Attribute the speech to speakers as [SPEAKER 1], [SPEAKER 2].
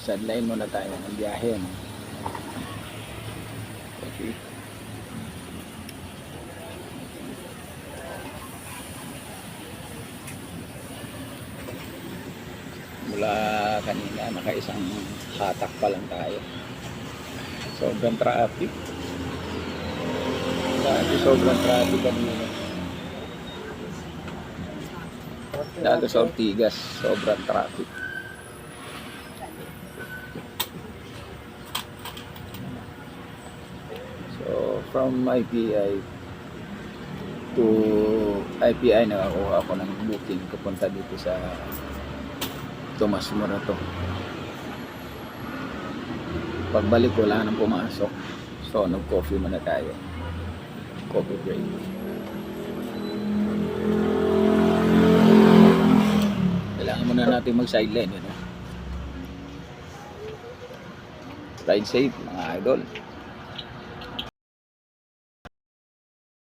[SPEAKER 1] sideline muna tayo ng biyahe. No? Okay. Mula kanina, nakaisang hatak pa lang tayo. Sobrang traffic. Dati sobrang traffic kanina. Lalo sa Ortigas, sobrang traffic. So, from IPI to IPI, nakakuha ako ng booking kapunta dito sa Tomas Morato. Pagbalik ko, wala nang pumasok. So, nag-coffee muna tayo. Coffee break. Kailangan muna natin mag-sideline, know? Ride safe, mga idol.